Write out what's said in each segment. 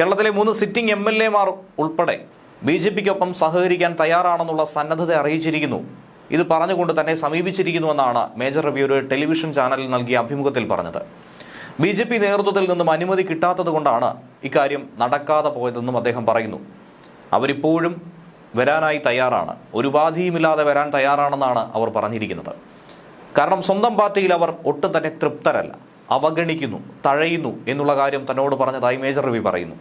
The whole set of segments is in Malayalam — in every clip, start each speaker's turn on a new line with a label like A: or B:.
A: കേരളത്തിലെ മൂന്ന് സിറ്റിംഗ് എം എൽ ഉൾപ്പെടെ ബി ജെ പിക്കൊപ്പം സഹകരിക്കാൻ തയ്യാറാണെന്നുള്ള സന്നദ്ധത അറിയിച്ചിരിക്കുന്നു. ഇത് പറഞ്ഞുകൊണ്ട് തന്നെ സമീപിച്ചിരിക്കുന്നുവെന്നാണ് മേജർ ഒരു ടെലിവിഷൻ ചാനലിൽ നൽകിയ അഭിമുഖത്തിൽ പറഞ്ഞത്. ബി ജെ പി നേതൃത്വത്തിൽ നിന്നും അനുമതി കിട്ടാത്തതുകൊണ്ടാണ് ഇക്കാര്യം നടക്കാതെ പോയതെന്നും അദ്ദേഹം പറയുന്നു. അവരിപ്പോഴും വരാനായി തയ്യാറാണ്. ഒരു ഉപാധിയുമില്ലാതെ വരാൻ തയ്യാറാണെന്നാണ് അവർ പറഞ്ഞിരിക്കുന്നത്. കാരണം സ്വന്തം പാർട്ടിയിൽ അവർ ഒട്ടും തന്നെ തൃപ്തരല്ല. അവഗണിക്കുന്നു തഴയുന്നു എന്നുള്ള കാര്യം തന്നോട് പറഞ്ഞതായി മേജർ റവി പറയുന്നു.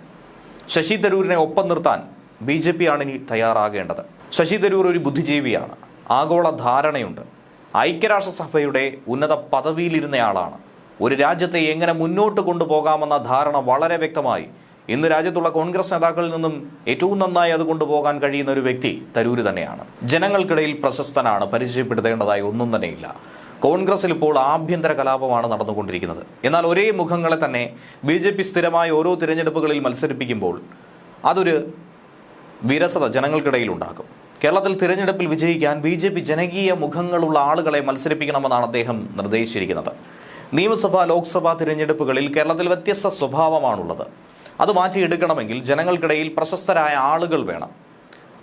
A: ശശി തരൂരിനെ ഒപ്പം നിർത്താൻ ബി ജെ പി ആണ് ഇനി തയ്യാറാകേണ്ടത്. ശശി തരൂർ ഒരു ബുദ്ധിജീവിയാണ്. ആഗോള ധാരണയുണ്ട്. ഐക്യരാഷ്ട്രസഭയുടെ ഉന്നത പദവിയിലിരുന്നയാളാണ്. ഒരു രാജ്യത്തെ എങ്ങനെ മുന്നോട്ട് കൊണ്ടുപോകാമെന്ന ധാരണ വളരെ വ്യക്തമായി. ഇന്ന് രാജ്യത്തുള്ള കോൺഗ്രസ് നേതാക്കളിൽ നിന്നും ഏറ്റവും നന്നായി അത് കൊണ്ടുപോകാൻ കഴിയുന്ന ഒരു വ്യക്തി തരൂര് തന്നെയാണ്. ജനങ്ങൾക്കിടയിൽ പ്രശസ്തനാണ്. പരിചയപ്പെടുത്തേണ്ടതായി ഒന്നും തന്നെയില്ല. കോൺഗ്രസിൽ ഇപ്പോൾ ആഭ്യന്തര കലാപമാണ് നടന്നുകൊണ്ടിരിക്കുന്നത്. എന്നാൽ ഒരേ മുഖങ്ങളെ തന്നെ ബി ജെ പി സ്ഥിരമായി ഓരോ തിരഞ്ഞെടുപ്പുകളിൽ മത്സരിപ്പിക്കുമ്പോൾ അതൊരു വിരസത ജനങ്ങൾക്കിടയിൽ ഉണ്ടാക്കും കേരളത്തിൽ തിരഞ്ഞെടുപ്പിൽ വിജയിക്കാൻ ബി ജെ പി ജനകീയ മുഖങ്ങളുള്ള ആളുകളെ മത്സരിപ്പിക്കണമെന്നാണ് അദ്ദേഹം നിർദ്ദേശിച്ചിരിക്കുന്നത്. നിയമസഭാ ലോക്സഭാ തിരഞ്ഞെടുപ്പുകളിൽ കേരളത്തിൽ വ്യത്യസ്ത സ്വഭാവമാണുള്ളത്. അത് മാറ്റിയെടുക്കണമെങ്കിൽ ജനങ്ങൾക്കിടയിൽ പ്രശസ്തരായ ആളുകൾ വേണം.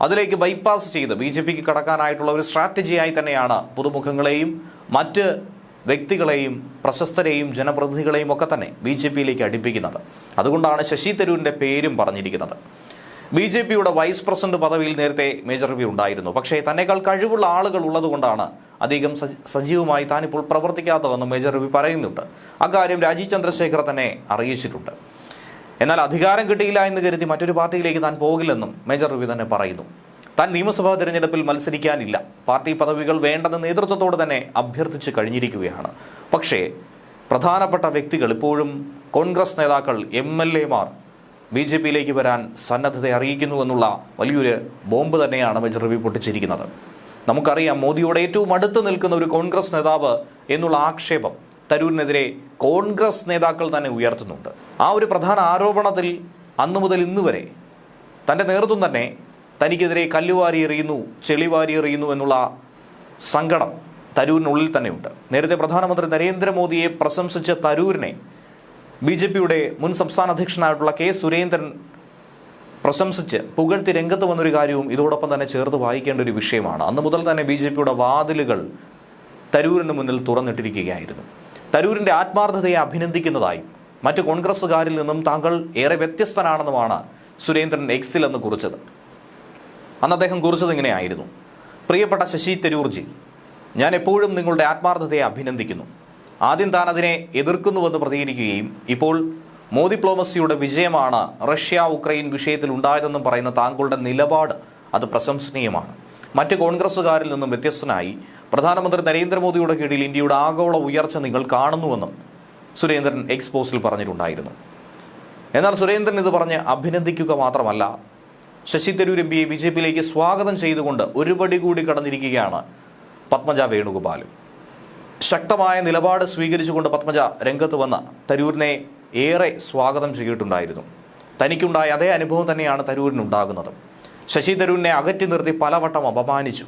A: അതിലേക്ക് ബൈപ്പാസ് ചെയ്ത് ബി ജെ പിക്ക് കടക്കാനായിട്ടുള്ള ഒരു സ്ട്രാറ്റജിയായി തന്നെയാണ് പുതുമുഖങ്ങളെയും മറ്റ് വ്യക്തികളെയും പ്രശസ്തരെയും ജനപ്രതിനിധികളെയും ഒക്കെ തന്നെ ബി ജെ പിയിലേക്ക് അടുപ്പിക്കുന്നത്. അതുകൊണ്ടാണ് ശശി തരൂരിന്റെ പേരും പറഞ്ഞിരിക്കുന്നത്. ബി ജെ പിയുടെ വൈസ് പ്രസിഡന്റ് പദവിയിൽ നേരത്തെ മേജർ രവി ഉണ്ടായിരുന്നു. പക്ഷേ തന്നെക്കാൾ കഴിവുള്ള ആളുകൾ ഉള്ളതുകൊണ്ടാണ് അധികം സജ- സജീവമായി താനിപ്പോൾ പ്രവർത്തിക്കാത്തതെന്ന് മേജർ രവി പറയുന്നുണ്ട്. അക്കാര്യം രാജീവ് ചന്ദ്രശേഖർ തന്നെ അറിയിച്ചിട്ടുണ്ട്. എന്നാൽ അധികാരം കിട്ടിയില്ല എന്ന് കരുതി മറ്റൊരു പാർട്ടിയിലേക്ക് താൻ പോകില്ലെന്നും മേജർ രവി തന്നെ പറയുന്നു. താൻ നിയമസഭാ തിരഞ്ഞെടുപ്പിൽ മത്സരിക്കാനില്ല. പാർട്ടി പദവികൾ വേണ്ടെന്ന് നേതൃത്വത്തോട് തന്നെ അഭ്യർത്ഥിച്ച് കഴിഞ്ഞിരിക്കുകയാണ്. പക്ഷേ പ്രധാനപ്പെട്ട വ്യക്തികൾ ഇപ്പോഴും കോൺഗ്രസ് നേതാക്കൾ എം എൽ എമാർ ബി ജെ പിയിലേക്ക് വരാൻ സന്നദ്ധത അറിയിക്കുന്നു എന്നുള്ള വലിയൊരു ബോംബ് തന്നെയാണ് മെജർ രവി പൊട്ടിച്ചിരിക്കുന്നത്. നമുക്കറിയാം മോദിയോട് ഏറ്റവും അടുത്ത് നിൽക്കുന്ന ഒരു കോൺഗ്രസ് നേതാവ് എന്നുള്ള ആക്ഷേപം തരൂരിനെതിരെ കോൺഗ്രസ് നേതാക്കൾ തന്നെ ഉയർത്തുന്നുണ്ട്. ആ ഒരു പ്രധാന ആരോപണത്തിൽ അന്നു മുതൽ ഇന്ന് വരെ തന്റെ നേതൃത്വം തന്നെ തനിക്കെതിരെ കല്ലുവാരി എറിയുന്നു ചെളിവാരി എറിയുന്നു എന്നുള്ള സങ്കടം തരൂരിനുള്ളിൽ തന്നെയുണ്ട്. നേരത്തെ പ്രധാനമന്ത്രി നരേന്ദ്രമോദിയെ പ്രശംസിച്ച തരൂരിനെ ബി ജെ പിയുടെ മുൻ സംസ്ഥാന അധ്യക്ഷനായിട്ടുള്ള കെ സുരേന്ദ്രൻ പ്രശംസിച്ച് പുകഴ്ത്തി രംഗത്ത് വന്നൊരു കാര്യവും ഇതോടൊപ്പം തന്നെ ചേർത്ത് വായിക്കേണ്ട ഒരു വിഷയമാണ്. അന്ന് മുതൽ തന്നെ ബി ജെ പിയുടെ വാതിലുകൾ തരൂരിന് മുന്നിൽ തുറന്നിട്ടിരിക്കുകയായിരുന്നു. തരൂരിന്റെ ആത്മാർത്ഥതയെ അഭിനന്ദിക്കുന്നതായി മറ്റ് കോൺഗ്രസ്സുകാരിൽ നിന്നും താങ്കൾ ഏറെ വ്യത്യസ്തനാണെന്നുമാണ് സുരേന്ദ്രൻ എക്സിൽ എന്ന് കുറിച്ചത്. അന്ന് അദ്ദേഹം കുറിച്ചത് ഇങ്ങനെയായിരുന്നു. പ്രിയപ്പെട്ട ശശി തരൂർജി ഞാൻ എപ്പോഴും നിങ്ങളുടെ ആത്മാർത്ഥതയെ അഭിനന്ദിക്കുന്നു. ആദ്യം താൻ അതിനെ എതിർക്കുന്നുവെന്ന് പ്രതികരിക്കുകയും ഇപ്പോൾ മോദിപ്ലോമസിയുടെ വിജയമാണ് റഷ്യ ഉക്രൈൻ വിഷയത്തിൽ ഉണ്ടായതെന്നും പറയുന്ന താങ്കളുടെ നിലപാട് അത് പ്രശംസനീയമാണ്. മറ്റ് കോൺഗ്രസ്സുകാരിൽ നിന്നും വ്യത്യസ്തനായി പ്രധാനമന്ത്രി നരേന്ദ്രമോദിയുടെ കീഴിൽ ഇന്ത്യയുടെ ആഗോള ഉയർച്ച നിങ്ങൾ കാണുന്നുവെന്നും സുരേന്ദ്രൻ എക്സ്പോസിൽ പറഞ്ഞിട്ടുണ്ടായിരുന്നു. എന്നാൽ സുരേന്ദ്രൻ ഇത് പറഞ്ഞ് അഭിനന്ദിക്കുക മാത്രമല്ല ശശി തരൂർ എം പിയെ ബി ജെ പിയിലേക്ക് സ്വാഗതം ചെയ്തുകൊണ്ട് ഒരുപടി കൂടി കടന്നിരിക്കുകയാണ് പത്മജ വേണുഗോപാലും. ശക്തമായ നിലപാട് സ്വീകരിച്ചുകൊണ്ട് പത്മജ രംഗത്ത് വന്ന് തരൂരിനെ ഏറെ സ്വാഗതം ചെയ്തിട്ടുണ്ടായിരുന്നു. തനിക്കുണ്ടായ അതേ അനുഭവം തന്നെയാണ് തരൂരിനുണ്ടാകുന്നത്. ശശി തരൂരിനെ അകറ്റി നിർത്തി പലവട്ടം അപമാനിച്ചു.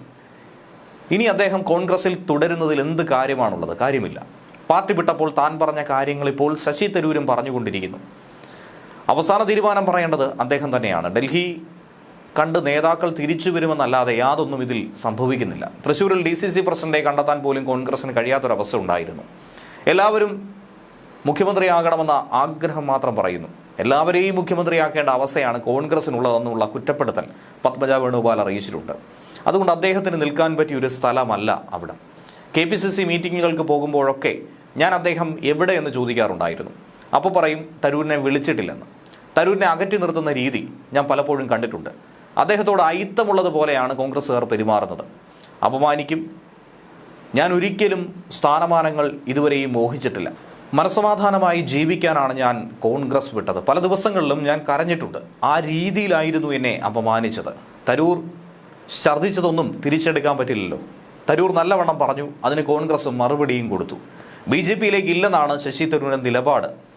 A: ഇനി അദ്ദേഹം കോൺഗ്രസിൽ തുടരുന്നതിൽ എന്ത് കാര്യമാണുള്ളത്? കാര്യമില്ല. പാർട്ടി വിട്ടപ്പോൾ താൻ പറഞ്ഞ കാര്യങ്ങൾ ഇപ്പോൾ ശശി തരൂരും പറഞ്ഞുകൊണ്ടിരിക്കുന്നു. അവസാന തീരുമാനം പറയേണ്ടത് അദ്ദേഹം തന്നെയാണ്. ഡൽഹി കണ്ട് നേതാക്കൾ തിരിച്ചു വരുമെന്നല്ലാതെ യാതൊന്നും ഇതിൽ സംഭവിക്കുന്നില്ല. തൃശ്ശൂരിൽ ഡി സി സി പ്രസിഡന്റെ കണ്ടെത്താൻ പോലും കോൺഗ്രസിന് കഴിയാത്തൊരവസ്ഥ ഉണ്ടായിരുന്നു എല്ലാവരും മുഖ്യമന്ത്രിയാകണമെന്ന ആഗ്രഹം മാത്രം പറയുന്നു. എല്ലാവരെയും മുഖ്യമന്ത്രിയാക്കേണ്ട അവസ്ഥയാണ് കോൺഗ്രസിനുള്ളതെന്നുള്ള കുറ്റപ്പെടുത്തൽ പത്മജ വേണുഗോപാൽ അറിയിച്ചിട്ടുണ്ട്. അതുകൊണ്ട് അദ്ദേഹത്തിന് നിൽക്കാൻ പറ്റിയ ഒരു സ്ഥലമല്ല അവിടെ. കെ പി സി സി മീറ്റിങ്ങുകൾക്ക് പോകുമ്പോഴൊക്കെ ഞാൻ അദ്ദേഹം എവിടെ എന്ന് ചോദിക്കാറുണ്ടായിരുന്നു. അപ്പോൾ പറയും തരൂരിനെ വിളിച്ചിട്ടില്ലെന്ന്. തരൂരിനെ അകറ്റി നിർത്തുന്ന രീതി ഞാൻ പലപ്പോഴും കണ്ടിട്ടുണ്ട്. അദ്ദേഹത്തോട് അയിത്തമുള്ളതുപോലെയാണ് കോൺഗ്രസ്സുകാർ പെരുമാറുന്നത്. അപമാനിക്കും. ഞാൻ ഒരിക്കലും സ്ഥാനമാനങ്ങൾ ഇതുവരെയും മോഹിച്ചിട്ടില്ല. മനസമാധാനമായി ജീവിക്കാനാണ് ഞാൻ കോൺഗ്രസ് വിട്ടത്. പല ദിവസങ്ങളിലും ഞാൻ കരഞ്ഞിട്ടുണ്ട്. ആ രീതിയിലായിരുന്നു എന്നെ അപമാനിച്ചത്. തരൂർ ഛർദ്ദിച്ചതൊന്നും തിരിച്ചെടുക്കാൻ പറ്റില്ലല്ലോ. തരൂർ നല്ലവണ്ണം പറഞ്ഞു. അതിന് കോൺഗ്രസ് മറുപടിയും കൊടുത്തു. ബി ജെ പിയിലേക്ക് ഇല്ലെന്നാണ് ശശി തരൂരിന്റെ നിലപാട്.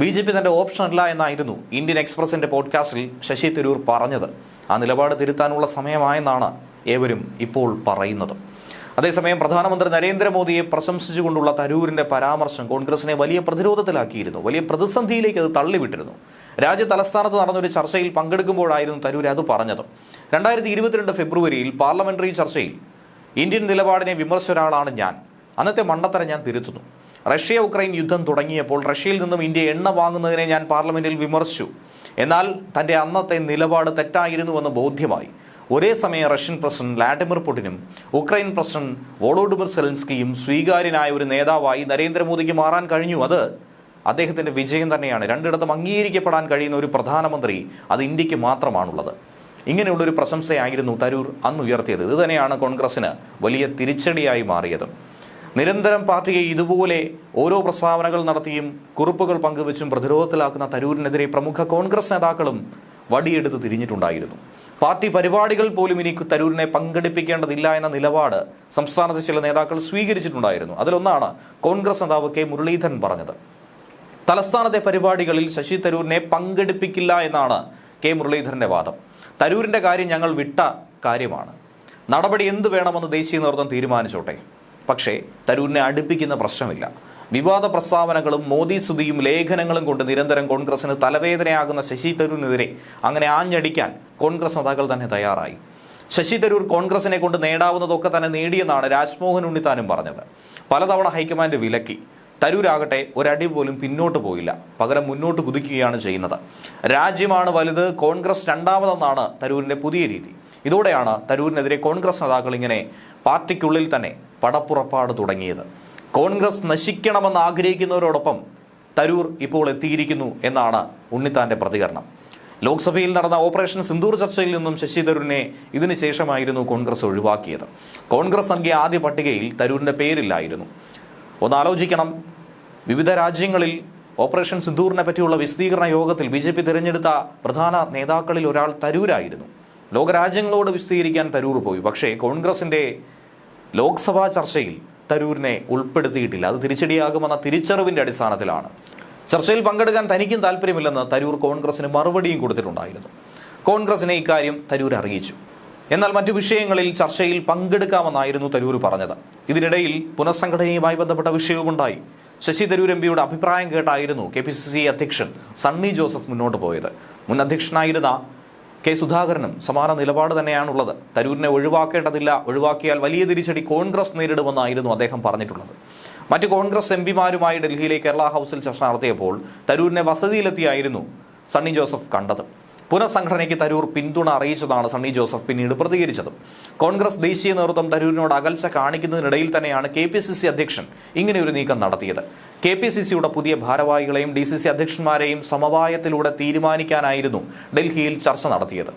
A: ബി ജെ പി തന്റെ ഓപ്ഷൻ അല്ല എന്നായിരുന്നു ഇന്ത്യൻ എക്സ്പ്രസിന്റെ പോഡ്കാസ്റ്റിൽ ശശി തരൂർ പറഞ്ഞത്. ആ നിലപാട് തിരുത്താനുള്ള സമയമായെന്നാണ് ഏവരും ഇപ്പോൾ പറയുന്നത്. അതേസമയം പ്രധാനമന്ത്രി നരേന്ദ്രമോദിയെ പ്രശംസിച്ചുകൊണ്ടുള്ള തരൂരിന്റെ പരാമർശം കോൺഗ്രസിനെ വലിയ പ്രതിരോധത്തിലാക്കിയിരുന്നു. വലിയ പ്രതിസന്ധിയിലേക്ക് അത് തള്ളിവിട്ടിരുന്നു. രാജ്യ തലസ്ഥാനത്ത് നടന്നൊരു ചർച്ചയിൽ പങ്കെടുക്കുമ്പോഴായിരുന്നു തരൂർ അത് പറഞ്ഞത്. രണ്ടായിരത്തി ഇരുപത്തിരണ്ട് ഫെബ്രുവരിയിൽ പാർലമെന്ററി ചർച്ചയിൽ ഇന്ത്യൻ നിലപാടിനെ വിമർശിച്ച ഒരാളാണ് ഞാൻ. അന്നത്തെ മണ്ടത്തരം ഞാൻ തിരുത്തുന്നു. റഷ്യ ഉക്രൈൻ യുദ്ധം തുടങ്ങിയപ്പോൾ റഷ്യയിൽ നിന്നും ഇന്ത്യ എണ്ണ വാങ്ങുന്നതിനെ ഞാൻ പാർലമെന്റിൽ വിമർശിച്ചു. എന്നാൽ തന്റെ അന്നത്തെ നിലപാട് തെറ്റായിരുന്നുവെന്ന് ബോധ്യമായി. ഒരേ സമയം റഷ്യൻ പ്രസിഡന്റ് വ്ളാഡിമിർ പുടിനും ഉക്രൈൻ പ്രസിഡന്റ് വോളോഡിമിർ സെലൻസ്കിയും സ്വീകാര്യനായ ഒരു നേതാവായി നരേന്ദ്രമോദിക്ക് മാറാൻ കഴിഞ്ഞു. അത് അദ്ദേഹത്തിന്റെ വിജയം തന്നെയാണ്. രണ്ടിടത്തും അംഗീകരിക്കപ്പെടാൻ കഴിയുന്ന ഒരു പ്രധാനമന്ത്രി അത് ഇന്ത്യയ്ക്ക് മാത്രമാണുള്ളത്. ഇങ്ങനെയുള്ളൊരു പ്രശംസയായിരുന്നു തരൂർ അന്ന് ഉയർത്തിയത് ഇത് തന്നെയാണ് കോൺഗ്രസിന് വലിയ തിരിച്ചടിയായി മാറിയത്. നിരന്തരം പാർട്ടിയെ ഇതുപോലെ ഓരോ പ്രസ്താവനകൾ നടത്തിയും കുറിപ്പുകൾ പങ്കുവച്ചും പ്രതിരോധത്തിലാക്കുന്ന തരൂരിനെതിരെ പ്രമുഖ കോൺഗ്രസ് നേതാക്കളും വടിയെടുത്ത് തിരിഞ്ഞിട്ടുണ്ടായിരുന്നു. പാർട്ടി പരിപാടികൾ പോലും ഇനി തരൂരിനെ പങ്കെടുപ്പിക്കേണ്ടതില്ല എന്ന നിലപാട് സംസ്ഥാനത്തെ ചില നേതാക്കൾ സ്വീകരിച്ചിട്ടുണ്ടായിരുന്നു. അതിലൊന്നാണ് കോൺഗ്രസ് നേതാവ് കെ മുരളീധരൻ പറഞ്ഞത്. തലസ്ഥാനത്തെ പരിപാടികളിൽ ശശി തരൂരിനെ പങ്കെടുപ്പിക്കില്ല എന്നാണ് കെ മുരളീധരന്റെ വാദം. തരൂരിന്റെ കാര്യം ഞങ്ങൾ വിട്ട കാര്യമാണ്. നടപടി എന്ത് വേണമെന്ന് ദേശീയ നേതൃത്വം തീരുമാനിച്ചോട്ടെ? പക്ഷേ തരൂരിനെ അടുപ്പിക്കുന്ന പ്രശ്നമില്ല. വിവാദ പ്രസ്താവനകളും മോദി സ്തുതിയും ലേഖനങ്ങളും കൊണ്ട് നിരന്തരം കോൺഗ്രസിന് തലവേദനയാകുന്ന ശശി തരൂരിനെതിരെ അങ്ങനെ ആഞ്ഞടിക്കാൻ കോൺഗ്രസ് നേതാക്കൾ തന്നെ തയ്യാറായി. ശശി തരൂർ കോൺഗ്രസിനെ കൊണ്ട് നേടാവുന്നതൊക്കെ തന്നെ നേടിയെന്നാണ് രാജ്മോഹൻ ഉണ്ണിത്താനും പറഞ്ഞത്. പലതവണ ഹൈക്കമാൻഡ് വിലക്കി. തരൂരാകട്ടെ ഒരടി പോലും പിന്നോട്ട് പോയില്ല. പകരം മുന്നോട്ട് കുതിക്കുകയാണ് ചെയ്യുന്നത്. രാജ്യമാണ് വലുത് കോൺഗ്രസ് രണ്ടാമതെന്നാണ് തരൂരിന്റെ പുതിയ രീതി. ഇതോടെയാണ് തരൂരിനെതിരെ കോൺഗ്രസ് നേതാക്കൾ ഇങ്ങനെ പാർട്ടിക്കുള്ളിൽ തന്നെ പടപ്പുറപ്പാട് തുടങ്ങിയത്. കോൺഗ്രസ് നശിക്കണമെന്ന് ആഗ്രഹിക്കുന്നവരോടൊപ്പം തരൂർ ഇപ്പോൾ എത്തിയിരിക്കുന്നു എന്നാണ് ഉണ്ണിത്താന്റെ പ്രതികരണം. ലോക്സഭയിൽ നടന്ന ഓപ്പറേഷൻ സിന്ദൂർ ചർച്ചയിൽ നിന്നും ശശി തരൂരിനെ ഇതിനു ശേഷമായിരുന്നു കോൺഗ്രസ് ഒഴിവാക്കിയത്. കോൺഗ്രസ് നൽകിയ ആദ്യ പട്ടികയിൽ തരൂരിന്റെ പേരില്ലായിരുന്നു. ഒന്ന് ആലോചിക്കണം വിവിധ രാജ്യങ്ങളിൽ ഓപ്പറേഷൻ സിന്ദൂറിനെ പറ്റിയുള്ള വിശദീകരണ യോഗത്തിൽ ബി ജെ പി തിരഞ്ഞെടുത്ത പ്രധാന നേതാക്കളിൽ ഒരാൾ തരൂരായിരുന്നു. ലോകരാജ്യങ്ങളോട് വിശദീകരിക്കാൻ തരൂർ പോയി. പക്ഷേ കോൺഗ്രസിന്റെ ലോക്സഭാ ചർച്ചയിൽ തരൂരിനെ ഉൾപ്പെടുത്തിയിട്ടില്ല. അത് തിരിച്ചടിയാകുമെന്ന തിരിച്ചറിവിന്റെ അടിസ്ഥാനത്തിലാണ്. ചർച്ചയിൽ പങ്കെടുക്കാൻ തനിക്കും താല്പര്യമില്ലെന്ന് തരൂർ കോൺഗ്രസിന് മറുപടിയും കൊടുത്തിട്ടുണ്ടായിരുന്നു. കോൺഗ്രസിനെ ഇക്കാര്യം തരൂർ അറിയിച്ചു. എന്നാൽ മറ്റു വിഷയങ്ങളിൽ ചർച്ചയിൽ പങ്കെടുക്കാമെന്നായിരുന്നു തരൂർ പറഞ്ഞത്. ഇതിനിടയിൽ പുനഃസംഘടനയുമായി ബന്ധപ്പെട്ട വിഷയവുമുണ്ടായി. ശശി തരൂർ എം പിയുടെ അഭിപ്രായം കേട്ടായിരുന്നു കെ പി സി സി അധ്യക്ഷൻ സണ്ണി ജോസഫ് മുന്നോട്ട് പോയത്. മുൻ അധ്യക്ഷനായിരുന്ന കെ സുധാകരനും സമാന നിലപാട് തന്നെയാണുള്ളത്. തരൂരിനെ ഒഴിവാക്കേണ്ടതില്ല. ഒഴിവാക്കിയാൽ വലിയ തിരിച്ചടി കോൺഗ്രസ് നേരിടുമെന്നായിരുന്നു അദ്ദേഹം പറഞ്ഞിട്ടുള്ളത്. മറ്റ് കോൺഗ്രസ് എം പിമാരുമായി ഡൽഹിയിലെ കേരള ഹൗസിൽ ചർച്ച നടത്തിയപ്പോൾ തരൂരിനെ വസതിയിലെത്തിയായിരുന്നു സണ്ണി ജോസഫ് കണ്ടത്. പുനഃസംഘടനയ്ക്ക് തരൂർ പിന്തുണ അറിയിച്ചതാണ് സണ്ണി ജോസഫ് പിന്നീട് പ്രതികരിച്ചത്. കോൺഗ്രസ് ദേശീയ നേതൃത്വം തരൂരിനോട് അകൽച്ച കാണിക്കുന്നതിനിടയിൽ തന്നെയാണ് കെ പി സി സി അധ്യക്ഷൻ ഇങ്ങനെയൊരു നീക്കം നടത്തിയത്. കെ പി സി സിയുടെ പുതിയ ഭാരവാഹികളെയും ഡി സി സി അധ്യക്ഷന്മാരെയും സമവായത്തിലൂടെ തീരുമാനിക്കാനായിരുന്നു ഡൽഹിയിൽ ചർച്ച നടത്തിയത്.